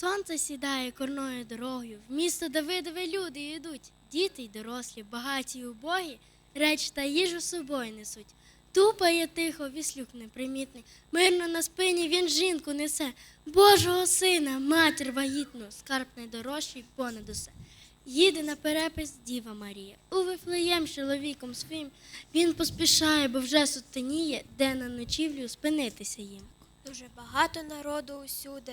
Сонце сідає корною дорогою, в місто Давидове люди йдуть, діти й дорослі, багаті й убогі, реч та їжу собою несуть. Тупає тихо, віслюк непримітний, мирно на спині він жінку несе, Божого сина, матір вагітну, скарб найдорожчий понад усе. Їде на перепис Діва Марія. У Вифлеєм чоловіком своїм він поспішає, бо вже сутеніє, де на ночівлю спинитися їм. Дуже багато народу усюди.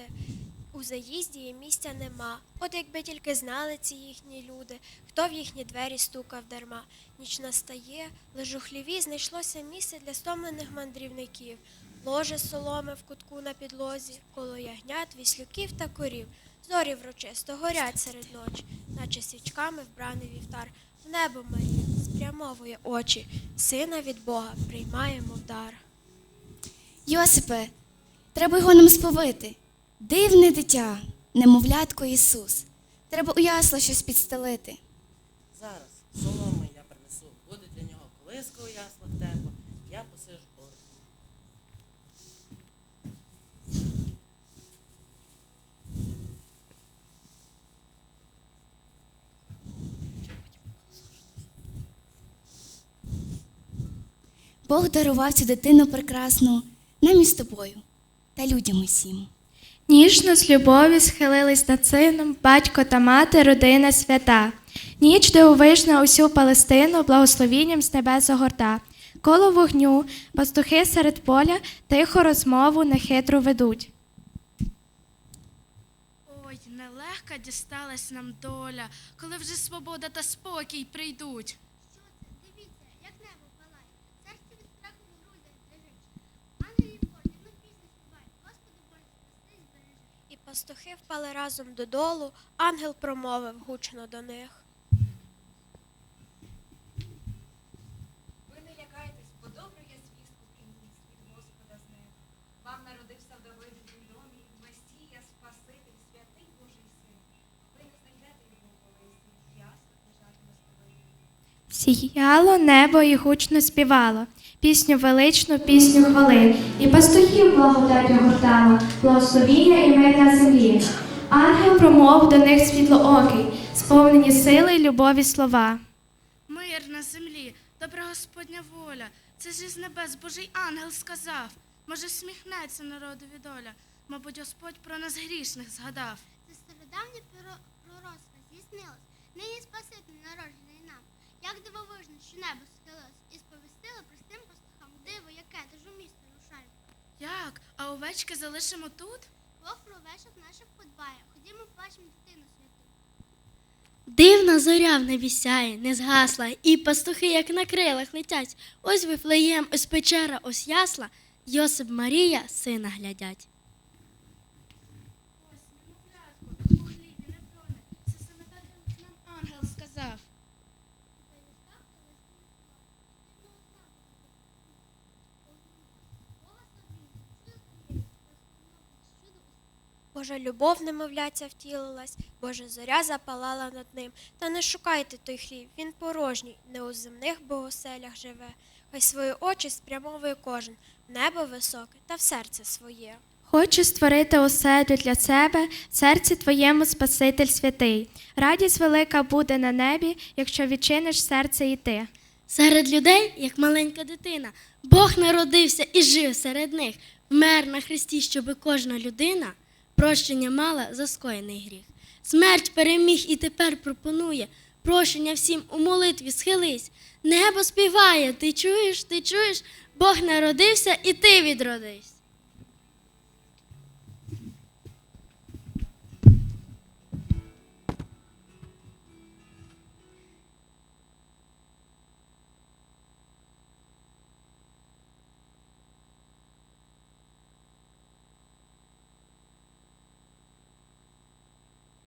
У заїзді їм місця нема. От якби тільки знали ці їхні люди, хто в їхні двері стукав дарма. Ніч настає, лиш у хліві знайшлося місце для стомлених мандрівників. Ложе соломи в кутку на підлозі, коло ягнят, віслюків та корів. Зорі врочисто горять серед ночі, наче свічками вбраний вівтар. В небо Марія спрямовує очі, сина від Бога приймаємо в дар. Йосипе, треба його нам сповити. Дивне дитя, немовлятко Ісус. Треба у ясла щось підстелити. Зараз соломи я принесу, буде для нього колиска у яслах тепла, я посижу поруч. Бог дарував цю дитину прекрасну нам із тобою та людям усім. Ніжно з любові схилились над сином батько та мати, родина свята. Ніч дивовижна усю Палестину благословінням з небес загорта. Коло вогню пастухи серед поля тихо розмову нехитру ведуть. Ой, нелегка дісталась нам доля, коли вже свобода та спокій прийдуть. Що це? Дивіться, як небо палає. Серце від страху в грудях дрижить. Ангелів Божий, ну пісню співай. Господи Боже, спаси і збережи. І пастухи впали разом додолу, ангел промовив гучно до них. Ви не лякайтесь, бо добру я звістку приніс від Господа з неба. Вам народився в Давидовім домі Месія, Спаситель, святий Божий син. Ви не знайдете його колись, ясно лежатиме з тобою. Сіяло небо і гучно співало, пісню величну, пісню хвали, і пастухів благодать огортала, благословіння і мир на землі. Ангел промов до них світлоокий, сповнені сили й любові слова. Мир на землі, добра Господня воля. Це ж із небес Божий ангел сказав. Може, сміхнеться народові доля. Мабуть, Господь про нас грішних згадав. Це стародавнє проро- пророцтво здійснилось. Нині Спаситель народжений Як дивовижно, що небо схилилось і сповістило простим пастухам диво, яке у місто рушає. Як? А овечки залишимо тут? Бог про вечок наших подбає. Ходімо, бачимо дитину святу. Дивна зоря в небі сяє, не згасла, і пастухи, як на крилах, летять. Ось вифлеєм, ось печера, ось ясла, Йосип Марія сина глядять. Ось, немовлятко, у хлібі не тоне. Це саме так, як нам ангел сказав. Божа любов немовляця втілилась, Божа зоря запалала над ним. Та не шукайте той хліб, він порожній, не у земних богоселях живе. Хай свої очі спрямовує кожен, в небо високе та в серце своє. Хочу створити оселю для себе, в серці твоєму Спаситель святий. Радість велика буде на небі, якщо відчиниш серце і ти. Серед людей, як маленька дитина, Бог народився і жив серед них, вмер на хресті, щоби кожна людина прощення мала за скоєний гріх. Смерть переміг і тепер пропонує прощення всім у молитві схились. Небо співає, ти чуєш, ти чуєш, Бог народився і ти відродись.